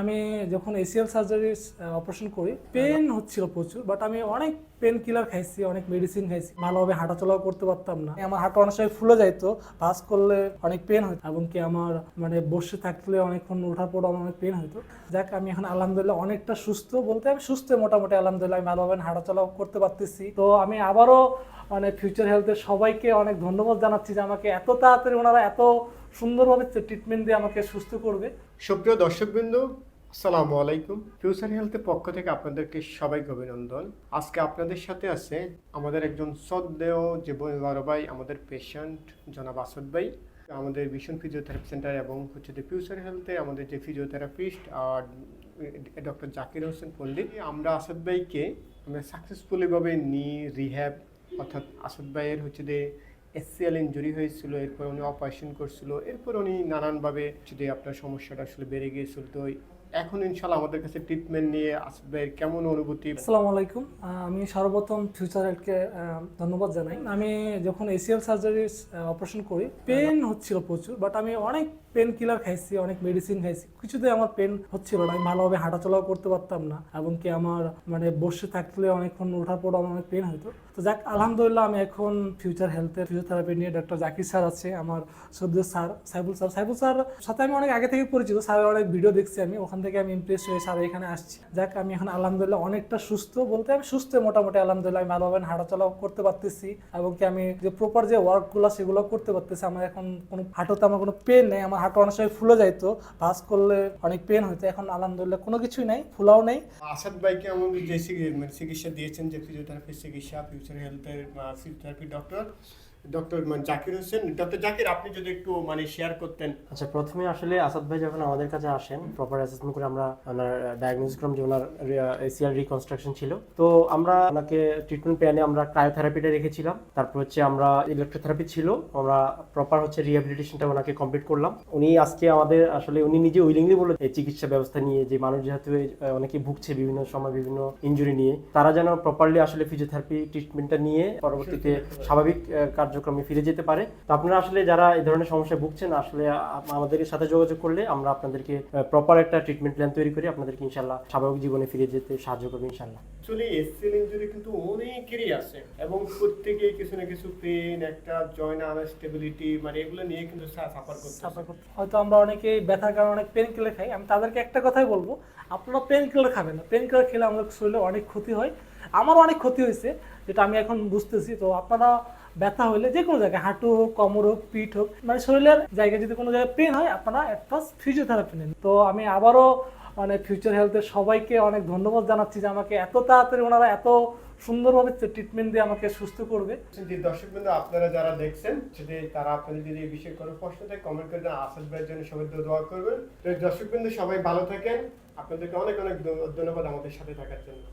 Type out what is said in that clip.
আমি যখন ACL surgery operation করি পেন হচ্ছিল প্রচুর বাট আমি অনেক পেন কিলার খাইছি অনেক মেডিসিন খাইছি। ভালোভাবে হাঁটাচলাও করতে পারতাম না। আমার হাঁটা অনেক সময় ফুলে যাইতো পাস করলে অনেক পেন হতো এবং কি আমার মানে বসে থাকলে অনেকক্ষণ ওঠা পড়া আমার অনেক পেন হতো যাক আমি এখন আলহামদুলিল্লাহ অনেকটা সুস্থ বলতে আমি সুস্থ মোটামুটি আলহামদুলিল্লাহ আমি ভালোভাবে হাঁটাচলাও করতে পারতেছি। তো আমি আবারও মানে ফিউচার হেলথের সবাইকে অনেক ধন্যবাদ জানাচ্ছি যে আমাকে এত তাড়াতাড়ি ওনারা এত সুন্দরভাবে ট্রিটমেন্ট দিয়ে আমাকে সুস্থ করবে। সুপ্রিয় দর্শকবৃন্দ, আসসালামু আলাইকুম। ফিউচার হেলথের পক্ষ থেকে আপনাদেরকে সবাইকে অভিনন্দন। আজকে আপনাদের সাথে আছে আমাদের একজন শ্রদ্ধেয় বড় ভাই, আমাদের পেশেন্ট জনাব আসাদ ভাই। আমাদের ভীষণ ফিজিওথেরাপি সেন্টার এবং হচ্ছে যে ফিউচার হেলথে আমাদের যে ফিজিওথেরাপিস্ট আর ডক্টর জাকির হোসেন পণ্ডিত, আমরা আসাদ ভাইকে আমরা সাকসেসফুলিভাবে নি রিহ্যাব অর্থাৎ আসাদ ভাইয়ের হচ্ছে যে এসসিএল ইঞ্জুরি হয়েছিল, এরপর উনি অপারেশন করছিল, এরপর উনি নানানভাবে যদি আপনার সমস্যাটা আসলে বেড়ে গিয়েছিল, তো এখন ইনশাল্লাহ আমাদের কাছে ট্রিটমেন্ট নিয়ে আসবে, কেমন অনুভূতি? আসসালামু আলাইকুম। আমি সর্বপ্রথম ফিউচার হেলথকে ধন্যবাদ জানাই। আমি যখন এসিএল সার্জারি অপারেশন করি পেন হচ্ছিল প্রচুর বাট আমি অনেক পেন কিলার খাইছি, অনেক মেডিসিন খাইছি। কিছুতে আমার পেন হচ্ছিল না, আমি ভালোভাবে হাঁটাচলাও করতে পারতাম না, এবং কি আমার মানে বসে থাকলে অনেকক্ষণ ওঠা পড়া আমার অনেক পেন হতো তো যাক, আলহামদুলিল্লাহ আমি এখন ফিউচার হেলথের ফিজিওথেরাপি নিয়ে ডক্টর জাকির স্যার আছে, আমার সদ্য sir Saibul sir Saibul sir সাথে আমি অনেক আগে থেকে পরিচিত স্যারের অনেক ভিডিও দেখছি আমি, ওখান থেকে আমি ইমপ্রেস হয়ে স্যার এখানে আসছি। যাক, আমি এখন আলহামদুলিল্লাহ অনেকটা সুস্থ, বলতে আমি সুস্থ মোটামুটি, আলহামদুলিল্লাহ আমি ভালোভাবে হাঁটাচলাও করতে পারতেছি, এবং কি আমি যে প্রপার যে ওয়ার্কগুলো সেগুলো করতে পারতেছি, আমার এখন কোনো হাঁটুতে আমার কোনো পেন নেই, আমার হাঁটু অনেক সময় ফুলে যাইতো পাস করলে অনেক পেন হইতো এখন আলহামদুলিল্লাহ কোনো কিছুই নাই, ফুলাও নেই। আসাদ ভাইকে আমাদের যে মানে চিকিৎসা দিয়েছেন যে ফিজিওথেরাপি চিকিৎসা ফিউচার হেলথের ফিজিওথেরাপি ডক্টর ডক্টর মানে জাকির হোসেন ডক্টর জাকির আপনি যদি একটু মানে শেয়ার করতেন। আচ্ছা প্রথমে আসলে আসাদ ভাই যখন আমাদের কাছে আসেন প্রপার অ্যাসেসমেন্ট করে আমরা ওনার ডায়াগনোসিস করলাম যে ওনার এসিআর রিকনস্ট্রাকশন ছিল। তো আমরা ওনাকে ট্রিটমেন্ট প্ল্যানে আমরা ক্রায়োথেরাপিটা রেখেছিলাম। তারপর হচ্ছে আমরা ইলেকট্রোথেরাপি ছিল। আমরা প্রপার হচ্ছে রিহ্যাবিলিটেশনটা ওনাকে কমপ্লিট করলাম। উনি আজকে আমাদের আসলে উনি নিজে উইলিংলি বলে এই চিকিৎসা ব্যবস্থা নিয়ে যে মানুষ যেহেতু অনেকে ভুগছে বিভিন্ন সময় বিভিন্ন ইনজুরি নিয়ে তারা যেন প্রপারলি আসলে ফিজিওথেরাপি ট্রিটমেন্টটা নিয়ে পরবর্তীতে স্বাভাবিক আহ, কার্যক্রমে ফিরে যেতে পারে। তো আপনারা আসলে যারা এই ধরনের সমস্যায় ভুগছেন আসলে আমাদের সাথে যোগাযোগ করলে আমরা আপনাদেরকে প্রপার একটা ট্রিটমেন্ট প্ল্যান তৈরি করি আপনাদেরকে ইনশাল্লাহ স্বাভাবিক জীবনে ফিরে যেতে সাহায্য করবে ইনশাল্লাহ অ্যাকচুয়ালি এসসিএল ইনজুরি কিন্তু অনেকেরই আছে এবং প্রত্যেকেই কিছু না কিছু পেন একটা জয়েন্ট আনস্টেবিলিটি মানে এগুলো নিয়ে কিন্তু সাফার করতে সাফার করতে হয়তো আমরা অনেকে ব্যথার কারণে অনেক পেন কিলার খাই। আমি তাদেরকে একটা কথাই বলব আপনারা পেন কিলার খাবেন না। পেন কিলার খেলে আমাদের শরীরে অনেক ক্ষতি হয়। আমারও অনেক ক্ষতি হয়েছে যেটা আমি এখন বুঝতেছি। তো আপনারা ব্যথা হলে যে কোনো জায়গায়, হাঁটু হোক, কোমর হোক, পিঠ হোক মানে শরীরের জায়গায় যদি কোনো জায়গায় পেন হয়, আপনারা অ্যাডভান্স ফিজিওথেরাপি নেন। তো আমি আবারও মানে ফিউচার হেলথের সবাইকে অনেক ধন্যবাদ জানাচ্ছি যে আমাকে এত তাড়াতাড়ি ওনারা এত সুন্দরভাবে ট্রিটমেন্ট দিয়ে আমাকে সুস্থ করবে। যে দর্শক বিন্দু আপনারা যারা দেখছেন যদি তারা আপনাদের যদি এই বিষয়ে কোনো প্রশ্ন থাকে কমেন্ট করে আসাদ ভাইয়ের জন্য সবাই দোয়া করবেন। তো দর্শক বিন্দু সবাই ভালো থাকেন। আপনাদেরকে অনেক অনেক ধন্যবাদ আমাদের সাথে থাকার জন্য।